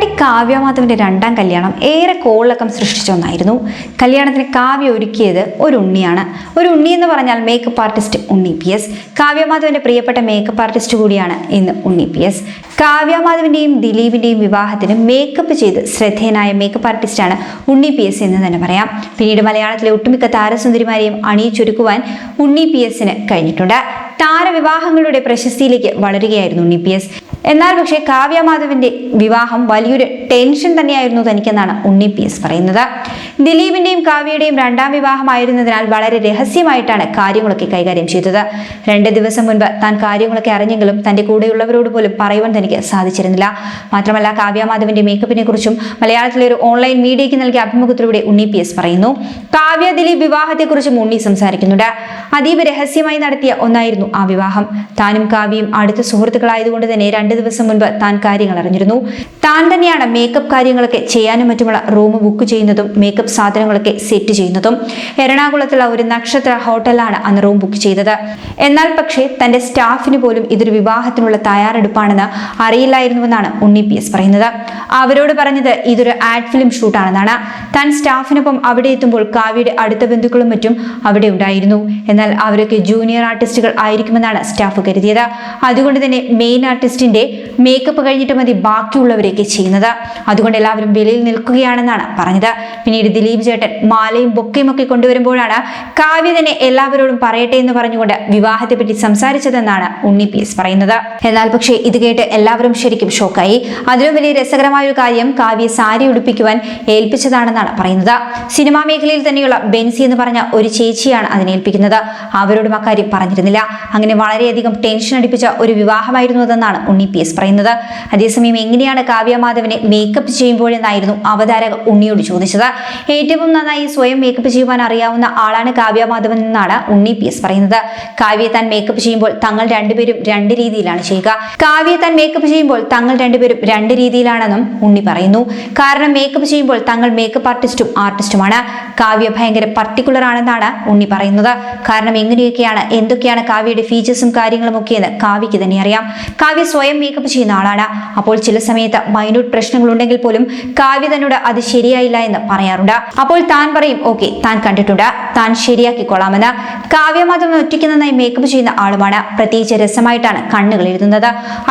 നടി കാവ്യമാധവിന്റെ രണ്ടാം കല്യാണം ഏറെ കോളക്കം സൃഷ്ടിച്ചൊന്നായിരുന്നു കല്യാണത്തിന് കാവ്യ ഒരുക്കിയത് ഒരു ഉണ്ണിയാണ്. ഒരു ഉണ്ണി എന്ന് പറഞ്ഞാൽ makeup artist Unni P S. കാവ്യമാധവന്റെ പ്രിയപ്പെട്ട മേക്കപ്പ് ആർട്ടിസ്റ്റ് കൂടിയാണ് ഇന്ന് ഉണ്ണി പി എസ്. കാവ്യമാധവിന്റെയും ദിലീപിന്റെയും വിവാഹത്തിന് മേക്കപ്പ് ചെയ്ത് ശ്രദ്ധേയനായ മേക്കപ്പ് ആർട്ടിസ്റ്റാണ് ഉണ്ണി പി എസ് എന്ന് തന്നെ പറയാം. പിന്നീട് മലയാളത്തിലെ ഒട്ടുമിക്ക താരസുന്ദരിമാരെയും അണിയിച്ചൊരുക്കുവാൻ ഉണ്ണി പി എസിന് കഴിഞ്ഞിട്ടുണ്ട്. താരവിവാഹങ്ങളുടെ പ്രശസ്തിയിലേക്ക് വളരുകയായിരുന്നു ഉണ്ണി പി എസ്. എന്നാൽ പക്ഷേ കാവ്യ മാധവന്റെ വിവാഹം വലിയൊരു ടെൻഷൻ തന്നെയായിരുന്നു തനിക്കെന്നാണ് ഉണ്ണി പി എസ് പറയുന്നത്. ദിലീപിന്റെയും കാവ്യയുടെയും രണ്ടാം വിവാഹമായിരുന്നതിനാൽ വളരെ രഹസ്യമായിട്ടാണ് കാര്യങ്ങളൊക്കെ കൈകാര്യം ചെയ്തത്. രണ്ട് ദിവസം മുൻപ് താൻ കാര്യങ്ങളൊക്കെ അറിഞ്ഞെങ്കിലും തന്റെ കൂടെയുള്ളവരോട് പോലും പറയുവാൻ തനിക്ക് സാധിച്ചിരുന്നില്ല. മാത്രമല്ല കാവ്യ മാധവന്റെ മേക്കപ്പിനെ കുറിച്ചും മലയാളത്തിലെ ഒരു ഓൺലൈൻ മീഡിയയ്ക്ക് നൽകിയ അഭിമുഖത്തിലൂടെ ഉണ്ണി പി എസ് പറയുന്നു. കാവ്യ ദിലീപ് വിവാഹത്തെക്കുറിച്ചും ഉണ്ണി സംസാരിക്കുന്നുണ്ട്. അതീവ രഹസ്യമായി നടത്തിയ ഒന്നായിരുന്നു ആ വിവാഹം. താനും കാവ്യയും അടുത്ത സുഹൃത്തുക്കളായതുകൊണ്ട് തന്നെ രണ്ട് ദിവസം മുൻപ് താൻ കാര്യങ്ങൾ അറിഞ്ഞിരുന്നു. താൻ തന്നെയാണ് മേക്കപ്പ് കാര്യങ്ങളൊക്കെ ചെയ്യാനും മറ്റുമുള്ള റൂം ബുക്ക് ചെയ്യുന്നതും മേക്കപ്പ് സാധനങ്ങളൊക്കെ സെറ്റ് ചെയ്യുന്നതും. എറണാകുളത്തുള്ള ഒരു നക്ഷത്ര ഹോട്ടലാണ് അന്ന് റൂം ബുക്ക് ചെയ്തത്. എന്നാൽ പക്ഷേ തന്റെ സ്റ്റാഫിന് പോലും ഇതൊരു വിവാഹത്തിനുള്ള തയ്യാറെടുപ്പാണെന്ന് അറിയില്ലായിരുന്നുവെന്നാണ് ഉണ്ണി പി എസ് പറയുന്നത്. അവരോട് പറഞ്ഞത് ഇതൊരു ആഡ് ഫിലിം ഷൂട്ടാണെന്നാണ് താൻ സ്റ്റാഫിനൊപ്പം അവിടെ എത്തുമ്പോൾ കാവ്യയുടെ അടുത്ത ബന്ധുക്കളും മറ്റും അവിടെ ഉണ്ടായിരുന്നു. എന്നാൽ അവരൊക്കെ ജൂനിയർ ആർട്ടിസ്റ്റുകൾ ആയിരിക്കുമെന്നാണ് സ്റ്റാഫ് കരുതിയത്. അതുകൊണ്ട് തന്നെ മെയിൻ ആർട്ടിസ്റ്റിന്റെ മേക്കപ്പ് കഴിഞ്ഞിട്ട് മതി ബാക്കിയുള്ളവരെയൊക്കെ ചെയ്യുന്നത്. അതുകൊണ്ട് എല്ലാവരും വെളിയിൽ നിൽക്കുകയാണെന്നാണ് പറഞ്ഞത്. പിന്നീട് ദിലീപ് ചേട്ടൻ മാലയും ബൊക്കയും ഒക്കെ കൊണ്ടുവരുമ്പോഴാണ് കാവ്യ തന്നെ എല്ലാവരോടും പറയട്ടെ എന്ന് പറഞ്ഞുകൊണ്ട് വിവാഹത്തെ പറ്റി സംസാരിച്ചതെന്നാണ് ഉണ്ണി പി എസ് പറയുന്നത്. എന്നാൽ പക്ഷേ ഇത് കേട്ട് എല്ലാവരും ശരിക്കും ഷോക്കായി. അതിലും വലിയ രസകരമായ ഒരു കാര്യം കാവ്യ സാരി ഉടുപ്പിക്കുവാൻ ഏൽപ്പിച്ചതാണെന്നാണ് പറയുന്നത്. സിനിമാ മേഖലയിൽ തന്നെയുള്ള ബെൻസി എന്ന് പറഞ്ഞ ഒരു ചേച്ചിയാണ് അതിനേൽപ്പിക്കുന്നത് അവരോടും അക്കാര്യം പറഞ്ഞിരുന്നില്ല. അങ്ങനെ വളരെയധികം ടെൻഷൻ അടിപ്പിച്ച ഒരു വിവാഹമായിരുന്നു അതെന്നാണ് ഉണ്ണി പി എസ് പറയുന്നത്. അതേസമയം എങ്ങനെയാണ് കാവ്യ മാധവനെ മേക്കപ്പ് ചെയ്യുമ്പോഴെന്നായിരുന്നു അവതാരക ഉണ്ണിയോട് ചോദിച്ചത്. ഏറ്റവും നന്നായി സ്വയം മേക്കപ്പ് ചെയ്യുവാൻ അറിയാവുന്ന ആളാണ് കാവ്യ മാധവൻ എന്നാണ് ഉണ്ണി പി എസ് പറയുന്നത്. കാവ്യ താൻ മേക്കപ്പ് ചെയ്യുമ്പോൾ തങ്ങൾ രണ്ടുപേരും രണ്ട് രീതിയിലാണ് ചെയ്യുക. കാവ്യ താൻ മേക്കപ്പ് ചെയ്യുമ്പോൾ തങ്ങൾ രണ്ടുപേരും രണ്ട് രീതിയിലാണെന്നും ഉണ്ണി പറയുന്നു. കാരണം മേക്കപ്പ് ചെയ്യുമ്പോൾ തങ്ങൾ മേക്കപ്പ് ആർട്ടിസ്റ്റും ആർട്ടിസ്റ്റുമാണ് കാവ്യ ഭയങ്കര പർട്ടിക്കുലർ ആണെന്നാണ് ഉണ്ണി പറയുന്നത്. കാരണം എങ്ങനെയൊക്കെയാണ് എന്തൊക്കെയാണ് കാവ്യയുടെ ഫീച്ചേഴ്സും കാര്യങ്ങളും ഒക്കെ എന്ന് കാവ്യക്ക് തന്നെ അറിയാം. കാവ്യ സ്വയം മേക്കപ്പ് ചെയ്യുന്ന ആളാണ്. അപ്പോൾ ചില സമയത്ത് മൈന്യൂട്ട് പ്രശ്നങ്ങൾ ഉണ്ടെങ്കിൽ പോലും കാവ്യ തന്നോട് അത് ശരിയായില്ല എന്ന് പറയാറുണ്ട്. അപ്പോൾ താൻ പറയും ഓക്കെ താൻ കണ്ടിട്ടുണ്ട്. താൻ ശരിയാക്കിക്കൊള്ളാമെന്ന്. കാവ്യ മാത്രം ഒറ്റയ്ക്ക് മേക്കപ്പ് ചെയ്യുന്ന ആളുമാണ്. പ്രത്യേകിച്ച് രസമായിട്ടാണ് കണ്ണുകൾ എഴുതുന്നത്.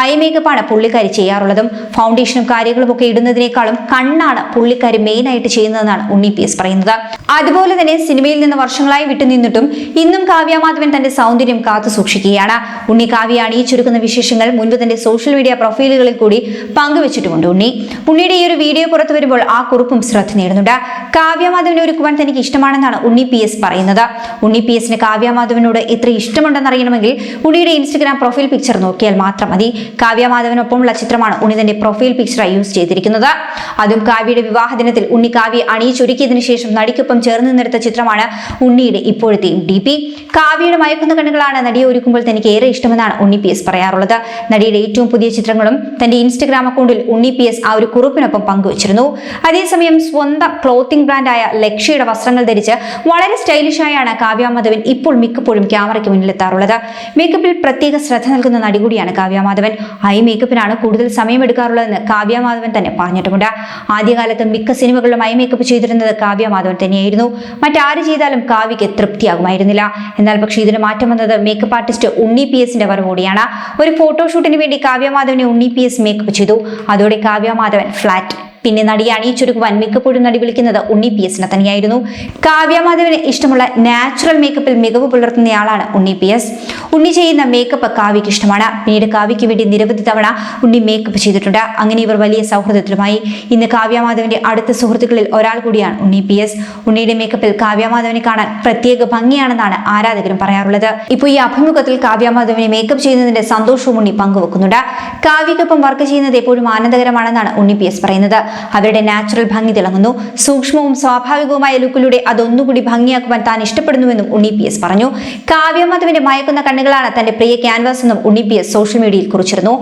ഐ മേക്കപ്പാണ് പുള്ളിക്കാരി ചെയ്യാറുള്ളതും. ഫൗണ്ടേഷനും കാര്യങ്ങളും ഒക്കെ ഇടുന്നതിനേക്കാളും കണ്ണാണ് പുള്ളിക്കാരി മെയിൻ ആയിട്ട് ചെയ്യുന്നതെന്നാണ് ഉണ്ണി പി എസ് പറയുന്നത്. അതുപോലെ തന്നെ സിനിമയിൽ നിന്ന് വർഷങ്ങളായി വിട്ടുനിന്നിട്ടും ഇന്നും കാവ്യ മാധവൻ തന്റെ സൗന്ദര്യം കാത്തു സൂക്ഷിക്കുകയാണ്. ഉണ്ണി കാവ്യാണ് ഈ ചുരുക്കുന്ന വിശേഷങ്ങൾ മുൻപ് തന്റെ സോഷ്യൽ മീഡിയ പ്രൊഫൈലുകളിൽ കൂടി പങ്കുവച്ചിട്ടുമുണ്ട് ഉണ്ണി. ഉണ്ണിയുടെ ഈ ഒരു വീഡിയോ പുറത്തു വരുമ്പോൾ ആ കുറിപ്പും ശ്രദ്ധ നേടുന്നുണ്ട്. കാവ്യ മാധവനെ ഒരുക്കുവാൻ തനിക്ക് ഇഷ്ടമാണെന്നാണ് ഉണ്ണി പി എസ് പറയുന്നത്. ഉണ്ണി പി എസിന് കാവ്യ മാധവനോട് എത്ര ഇഷ്ടമുണ്ടെന്ന് അറിയണമെങ്കിൽ ഉണ്ണിയുടെ ഇൻസ്റ്റഗ്രാം പ്രൊഫൈൽ പിക്ചർ നോക്കിയാൽ മാത്രം മതി. കാവ്യ മാധവനൊപ്പമുള്ള ചിത്രമാണ് ഉണ്ണി തന്റെ പ്രൊഫൈൽ പിക്ചറായി യൂസ് ചെയ്തിരിക്കുന്നത്. അതും കാവ്യയുടെ വിവാഹ ദിനത്തിൽ ഉണ്ണി കാവ്യ അണിയിച്ചൊരുക്കിയതിനു ശേഷം നടിക്കൊപ്പം ചേർന്ന് നിന്നെടുത്ത ചിത്രമാണ് ഉണ്ണിയുടെ ഇപ്പോഴത്തെ ഡി പി. കാവ്യയുടെ മയക്കുന്ന കണ്ണുകളാണ് നടിയെ ഒരുക്കുമ്പോൾ തനിക്ക് ഏറെ ഇഷ്ടമെന്നാണ് ഉണ്ണി പി എസ് പറയാറുള്ളത്. നടിയുടെ ഏറ്റവും പുതിയ ചിത്രങ്ങളും തന്റെ ഇൻസ്റ്റഗ്രാം അക്കൗണ്ടിൽ ഉണ്ണി പി എസ് ആ ഒരു കുറിപ്പിനൊപ്പം പങ്കുവച്ചിരുന്നു. അതേസമയം സ്വന്തം ക്ലോത്തിംഗ് ബ്രാൻഡായ ലക്ഷ്യയുടെ വസ്ത്രങ്ങൾ ധരിച്ച് വളരെ സ്റ്റൈലിഷായാണ് കാവ്യ മാധവൻ ഇപ്പോൾ മിക്കപ്പോഴും ക്യാമറയ്ക്ക് മുന്നിലെത്താറുള്ളത്. മേക്കപ്പിൽ പ്രത്യേക ശ്രദ്ധ നൽകുന്ന നടി കൂടിയാണ് കാവ്യ മാധവൻ. ഐ മേക്കപ്പിനാണ് കൂടുതൽ സമയമെടുക്കാറുള്ളതെന്ന് കാവ്യ മാധവൻ തന്നെ പറഞ്ഞിട്ടുമുണ്ട്. ആദ്യകാലത്ത് മിക്ക സിനിമകളിലും ഐ മേക്കപ്പ് ചെയ്തിരുന്നത് കാവ്യ മാധവൻ തന്നെയായിരുന്നു. മറ്റാര് ചെയ്താലും കാവ്യയ്ക്ക് തൃപ്തിയാകുമായിരുന്നില്ല. എന്നാൽ പക്ഷേ ഇതിന് മാറ്റം വന്നത് മേക്കപ്പ് ആർട്ടിസ്റ്റ് ഉണ്ണി പി എസിന്റെ വരവോടെയാണ് ഒരു ഫോട്ടോഷൂട്ടിന് വേണ്ടി കാവ്യ മാധവനെ ഉണ്ണി പി എസ് മേക്കപ്പ് ചെയ്തു. അതോടെ കാവ്യ മാധവൻ ഫ്ലാറ്റ് പിന്നെ നടിയെ അണിയിച്ചൊരുക്കുവാൻ മിക്കപ്പോഴും നടി വിളിക്കുന്നത് ഉണ്ണി പി എസിനെ തന്നെയായിരുന്നു കാവ്യ മാധവന് ഇഷ്ടമുള്ള നാച്ചുറൽ മേക്കപ്പിൽ മികവ് പുലർത്തുന്നയാളാണ് ഉണ്ണി പി എസ്. ഉണ്ണി ചെയ്യുന്ന മേക്കപ്പ് കാവ്യക്ക് ഇഷ്ടമാണ്. പിന്നീട് കാവ്യയ്ക്ക് വേണ്ടി നിരവധി തവണ ഉണ്ണി മേക്കപ്പ് ചെയ്തിട്ടുണ്ട്. അങ്ങനെ ഇവർ വലിയ സൗഹൃദത്തിലുമായി. ഇന്ന് കാവ്യമാധവന്റെ അടുത്ത സുഹൃത്തുക്കളിൽ ഒരാൾ കൂടിയാണ് ഉണ്ണി പി എസ്. ഉണ്ണിയുടെ മേക്കപ്പിൽ കാവ്യമാധവനെ കാണാൻ പ്രത്യേക ഭംഗിയാണെന്നാണ് ആരാധകരും പറയാറുള്ളത്. ഇപ്പോൾ ഈ അഭിമുഖത്തിൽ കാവ്യമാധവനെ മേക്കപ്പ് ചെയ്യുന്നതിന്റെ സന്തോഷവും ഉണ്ണി പങ്കുവെക്കുന്നുണ്ട്. കാവ്യക്കൊപ്പം വർക്ക് ചെയ്യുന്നത് എപ്പോഴും ആനന്ദകരമാണെന്നാണ് ഉണ്ണി പി എസ് പറയുന്നത്. അവരുടെ നാച്ചുറൽ ഭംഗി തിളങ്ങുന്നു. സൂക്ഷ്മവും സ്വാഭാവികവുമായ ലുക്കിലൂടെ അതൊന്നുകൂടി ഭംഗിയാക്കുവാൻ താൻ ഇഷ്ടപ്പെടുന്നുവെന്നും ഉണ്ണി പി എസ് പറഞ്ഞു. കാവ്യമാധവന്റെ മയക്കുന്ന കണ്ണുകളാണ് തന്റെ പ്രിയ ക്യാൻവാസ് എന്നും ഉണ്ണി പി എസ് സോഷ്യൽ മീഡിയയിൽ കുറിച്ചിരുന്നു.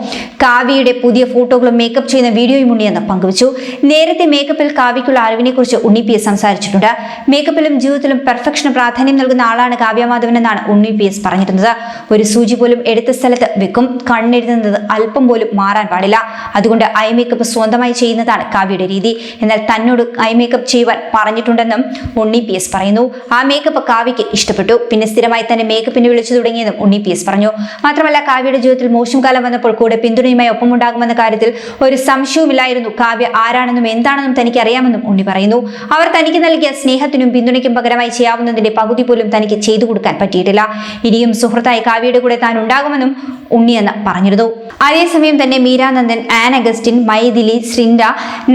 കാവ്യയുടെ പുതിയ ഫോട്ടോകളും മേക്കപ്പ് ചെയ്യുന്ന വീഡിയോയും ഉണ്ണിയെന്ന് പങ്കുവച്ചു. നേരത്തെ മേക്കപ്പിൽ കാവ്യക്കുള്ള അറിവിനെ കുറിച്ച് ഉണ്ണി പി എസ് സംസാരിച്ചിട്ടുണ്ട്. മേക്കപ്പിലും ജീവിതത്തിലും പെർഫെക്ഷന് പ്രാധാന്യം നൽകുന്ന ആളാണ് കാവ്യമാധവൻ എന്നാണ് ഉണ്ണി പി എസ് പറഞ്ഞിരുന്നത്. ഒരു സൂചി പോലും എടുത്ത സ്ഥലത്ത് വെക്കും. കണ്ണെഴുതുന്നത് അല്പം പോലും മാറാൻ പാടില്ല. അതുകൊണ്ട് ഐ മേക്കപ്പ് സ്വന്തമായി ചെയ്യുന്നതാണ് കാവ്യയുടെ രീതി. എന്നാൽ തന്നോട് ഐ മേക്കപ്പ് ചെയ്യുവാൻ പറഞ്ഞിട്ടുണ്ടെന്നും ഉണ്ണി പി എസ് പറയുന്നു. ആ മേക്കപ്പ് കാവ്യയ്ക്ക് ഇഷ്ടപ്പെട്ടു. പിന്നെ സ്ഥിരമായി തന്നെ മേക്കപ്പിന് വിളിച്ചു തുടങ്ങിയതും ഉണ്ണി പി എസ് പറഞ്ഞു. മാത്രമല്ല കാവ്യയുടെ ജീവിതത്തിൽ മോശം കാലം വന്നപ്പോൾ കൂടെ പിന്തുണയുമായി ഒപ്പമുണ്ടാകുമെന്ന കാര്യത്തിൽ ഒരു സംശയവുമില്ലായിരുന്നു കാവ്യ ആരാണെന്നും എന്താണെന്നും തനിക്ക് അറിയാമെന്നും ഉണ്ണി പറയുന്നു. അവർ തനിക്ക് നൽകിയ സ്നേഹത്തിനും പിന്തുണയ്ക്കും പകരമായി ചെയ്യാവുന്നതിന്റെ പകുതി പോലും തനിക്ക് ചെയ്തു കൊടുക്കാൻ പറ്റിയിട്ടില്ല. ഇനിയും സുഹൃത്തായി കാവ്യയുടെ കൂടെ താൻ ഉണ്ടാകുമെന്നും ഉണ്ണിയെന്ന് പറഞ്ഞിരുന്നു. അതേസമയം തന്നെ മീരാനന്ദൻ ആൻ അഗസ്റ്റിൻ മൈഥിലി ശ്രിൻഡ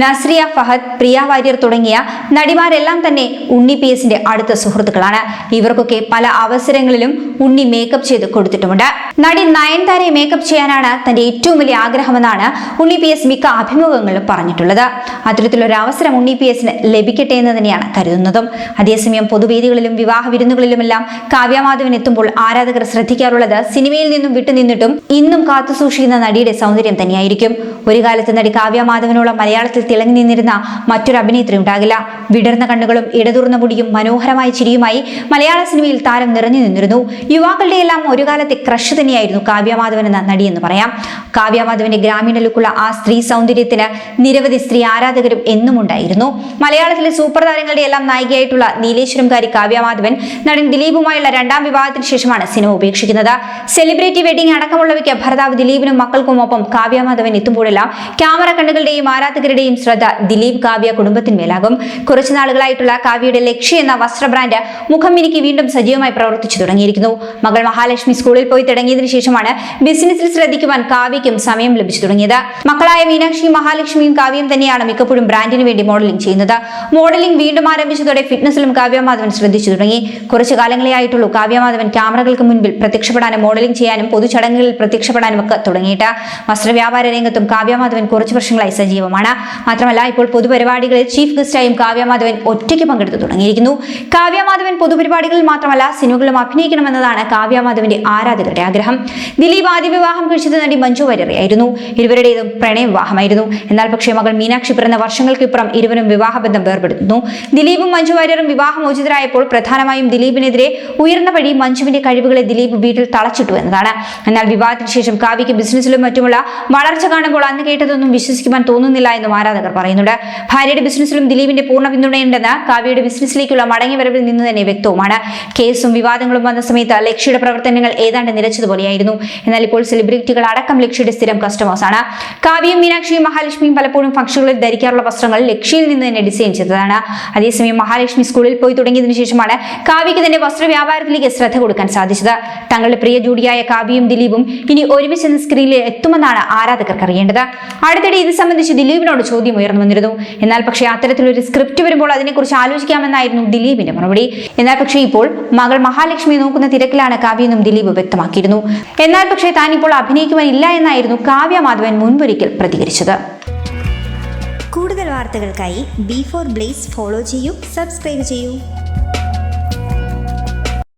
നസ്രിയ ഫഹദ് പ്രിയ വാര്യർ തുടങ്ങിയ നടിമാരെല്ലാം തന്നെ ഉണ്ണി പി എസിന്റെ അടുത്ത സുഹൃത്തുക്കളാണ്. ഇവർക്കൊക്കെ പല അവസരങ്ങളിലും ഉണ്ണി മേക്കപ്പ് ചെയ്ത് കൊടുത്തിട്ടുമുണ്ട്. നടി നയൻതാരയെ മേക്കപ്പ് ചെയ്യാനാണ് തന്റെ ഏറ്റവും വലിയ ആഗ്രഹമെന്നാണ് ഉണ്ണി പി എസ് മിക്ക അഭിമുഖങ്ങളിലും പറഞ്ഞിട്ടുള്ളത്. അത്തരത്തിലൊരു അവസരം ഉണ്ണി പി എസിന് ലഭിക്കട്ടെ എന്ന് തന്നെയാണ് കരുതുന്നതും. അതേസമയം പൊതുവേദികളിലും വിവാഹ വിരുന്നുകളിലുമെല്ലാം കാവ്യമാധവൻ എത്തുമ്പോൾ ആരാധകർ ശ്രദ്ധിക്കാറുള്ളത് സിനിമയിൽ നിന്നും വിട്ടുനിന്നിട്ടും ഇന്നും കാത്തുസൂക്ഷിക്കുന്ന നടിയുടെ സൗന്ദര്യം തന്നെയായിരിക്കും. ഒരു കാലത്ത് നടി കാവ്യമാധവനോളം മലയാളത്തിൽ തിളങ്ങി നിന്നിരുന്ന മറ്റൊരു അഭിനേത്രി ഉണ്ടാകില്ല. വിടർന്ന കണ്ണുകളും ഇടതുറന്ന മുടിയും മനോഹരമായ ചിരിയുമായി മലയാള സിനിമയിൽ താരം നിറഞ്ഞു നിന്നിരുന്നു. യുവാക്കളുടെ എല്ലാം ഒരു കാലത്തെ ക്രഷ് തന്നെയായിരുന്നു കാവ്യമാധവൻ എന്ന നടി എന്ന് പറയാം. കാവ്യമാധവന്റെ ഗ്രാമീണ ലുക്കുള്ള ആ സ്ത്രീ സൗന്ദര്യത്തിന് നിരവധി സ്ത്രീ ആരാധകരും എന്നും ഉണ്ടായിരുന്നു. മലയാളത്തിലെ സൂപ്പർ താരങ്ങളുടെ എല്ലാം നായികയായിട്ടുള്ള നീലേശ്വരംകാരി കാവ്യമാധവൻ നടൻ ദിലീപുമായുള്ള രണ്ടാം വിവാഹത്തിന് ശേഷമാണ് സിനിമ ഉപേക്ഷിക്കുന്നത്. സെലിബ്രിറ്റി വെഡിംഗ് അടക്കമുള്ളവയ്ക്ക് ഭർത്താവ് ദിലീപിനും മക്കൾക്കുമൊപ്പം കാവ്യമാധവൻ എത്തുമ്പോഴെല്ലാം ക്യാമറ കണ്ണുകളുടെയും ആരാധകരുടെയും ശ്രദ്ധ ദിലീപ് കാവ്യ കുടുംബത്തിന്മേലാകും കുറച്ചു നാളുകളായിട്ടുള്ള കാവ്യയുടെ ലക്ഷ്യ എന്ന വസ്ത്ര ബ്രാൻഡ് മുഖം മിനിക്ക് വീണ്ടും സജീവമായി പ്രവർത്തിച്ചു തുടങ്ങിയിരിക്കുന്നു. മകൾ മഹാലക്ഷ്മി സ്കൂളിൽ പോയി തുടങ്ങിയതിനു ശേഷമാണ് ബിസിനസ്സിൽ ശ്രദ്ധിക്കുവാൻ കാവ്യയ്ക്കും സമയം ലഭിച്ചു തുടങ്ങിയത്. മക്കളായ മീനാക്ഷിയും മഹാലക്ഷ്മിയും കാവ്യയും തന്നെയാണ് മിക്കപ്പോഴും ബ്രാൻഡിന് വേണ്ടി മോഡലിംഗ് ചെയ്യുന്നത്. മോഡലിംഗ് വീണ്ടും ആരംഭിച്ചതോടെ ഫിറ്റ്നസിലും കാവ്യമാധവൻ ശ്രദ്ധിച്ചു തുടങ്ങി. കുറച്ചു കാലങ്ങളെ ആയിട്ടുള്ളൂ കാവ്യമാധവൻ ക്യാമറകൾക്ക് മുൻപിൽ പ്രത്യക്ഷപ്പെടാനും മോഡലിംഗ് ചെയ്യാനും പൊതുചടങ്ങുകളിൽ പ്രത്യക്ഷപ്പെടാനും ഒക്കെ തുടങ്ങിയിട്ട്. വസ്ത്രവ്യാപാര രംഗത്തും കാവ്യമാധവൻ കുറച്ചു വർഷങ്ങളായി സജീവമാണ്. മാത്രമല്ല ഇപ്പോൾ പൊതുപരിപാടികളിൽ ചീഫ് ഗസ്റ്റായും കാവ്യമാധവൻ ഒറ്റയ്ക്ക് പങ്കെടുത്തു തുടങ്ങിയിരിക്കുന്നു. കാവ്യമാധവൻ പൊതുപരിപാടികളിൽ മാത്രമല്ല സിനിമകളും അഭിനയിക്കണമെന്നതാണ് കാവ്യമാധവന്റെ ആരാധകരുടെ ആഗ്രഹം. ദിലീപ് ആദ്യ വിവാഹം കഴിച്ചത് നടി മഞ്ജു വാര്യരെയായിരുന്നു. ഇരുവരുടേതും പ്രണയ വിവാഹമായിരുന്നു. എന്നാൽ പക്ഷേ മകൾ മീനാക്ഷി പിറന്ന വർഷങ്ങൾക്കിപ്പുറം ഇരുവരും വിവാഹബന്ധം വേർപെടുത്തുന്നു. ദിലീപും മഞ്ജു വാര്യറും വിവാഹമോചിതരായപ്പോൾ പ്രധാനമായും ദിലീപിനെതിരെ ഉയർന്ന വഴി മഞ്ജുവിന്റെ കഴിവുകളെ ദിലീപ് വീട്ടിൽ തളച്ചിട്ടു എന്നതാണ്. എന്നാൽ വിവാഹത്തിന് ശേഷം കാവ്യയ്ക്ക് ബിസിനസ്സിലും മറ്റുമുള്ള വളർച്ച കാണുമ്പോൾ അന്ന് കേട്ടതൊന്നും വിശ്വസിക്കുവാൻ തോന്നുന്നില്ല എന്നും ആരാധകർ പറയുന്നുണ്ട്. ഭാര്യയുടെ ബിസിനസ്സിലും ദിലീപിന്റെ പൂർണ പിന്തുണയുണ്ടെന്ന് കാവ്യയുടെ ബിസിനസ്സിലേക്കുള്ള മടങ്ങിവരവിൽ നിന്ന് തന്നെ വ്യക്തവുമാണ്. കേസും വിവാദങ്ങളും വന്ന സമയത്ത് ലക്ഷ്യയുടെ പ്രവർത്തനങ്ങൾ ഏതാണ്ട് നിലച്ചതുപോലെയായിരുന്നു. എന്നാൽ ഇപ്പോൾ സെലിബ്രിറ്റികൾ അടക്കം ലക്ഷ്യയുടെ സ്ഥിരം കസ്റ്റമേഴ്സ് ആണ്. കാവ്യയും മീനാക്ഷിയും മഹാലക്ഷ്മിയും പലപ്പോഴും ഫംഗ്ഷനുകളിൽ ധരിക്കാറുള്ള വസ്ത്രങ്ങൾ ലക്ഷ്യയിൽ നിന്ന് തന്നെ ഡിസൈൻ ചെയ്തതാണ്. അതേസമയം മഹാലക്ഷ്മി സ്കൂളിൽ പോയി തുടങ്ങിയതിനു ശേഷമാണ് കാവ്യയ്ക്ക് തന്നെ വസ്ത്ര വ്യാപാരത്തിലേക്ക് ശ്രദ്ധ കൊടുക്കാൻ സാധിച്ചത്. തങ്ങളുടെ പ്രിയ ജോഡിയായ കാവ്യയും ദിലീപും ഇനി ഒരുമിച്ച് സ്ക്രീനിൽ എത്തുമെന്നാണ് ആരാധകർക്ക് അറിയേണ്ടത് അടുത്തിടെ ഇത് സംബന്ധിച്ച് ദിലീപിനോട് ചോദ്യം ഉയർന്നു വന്നിരുന്നു. എന്നാൽ പക്ഷേ അത്തരത്തിലൊരു സ്ക്രിപ്റ്റ് വരുമ്പോൾ അതിനെക്കുറിച്ച് ആലോചിക്കാമെന്നായിരുന്നു ദിലീപിന്റെ മറുപടി. എന്നാൽ പക്ഷേ ഇപ്പോൾ മകൾ മഹാലക്ഷ്മിയെ നോക്കുന്ന തിരക്കിലാണ് കാവ്യെന്നും ദിലീപ് വ്യക്തമാക്കിയിരുന്നു. എന്നാൽ പക്ഷേ താൻ ഇപ്പോൾ അഭിനയിക്കുവാനില്ല എന്നായിരുന്നു കാവ്യ മാധവൻ മുൻപൊരിക്കൽ പ്രതികരിച്ചത്. കൂടുതൽ വാർത്തകൾക്കായി ബി ഫോർ ബ്ലേസ് ഫോളോ ചെയ്യൂ സബ്സ്ക്രൈബ് ചെയ്യൂ.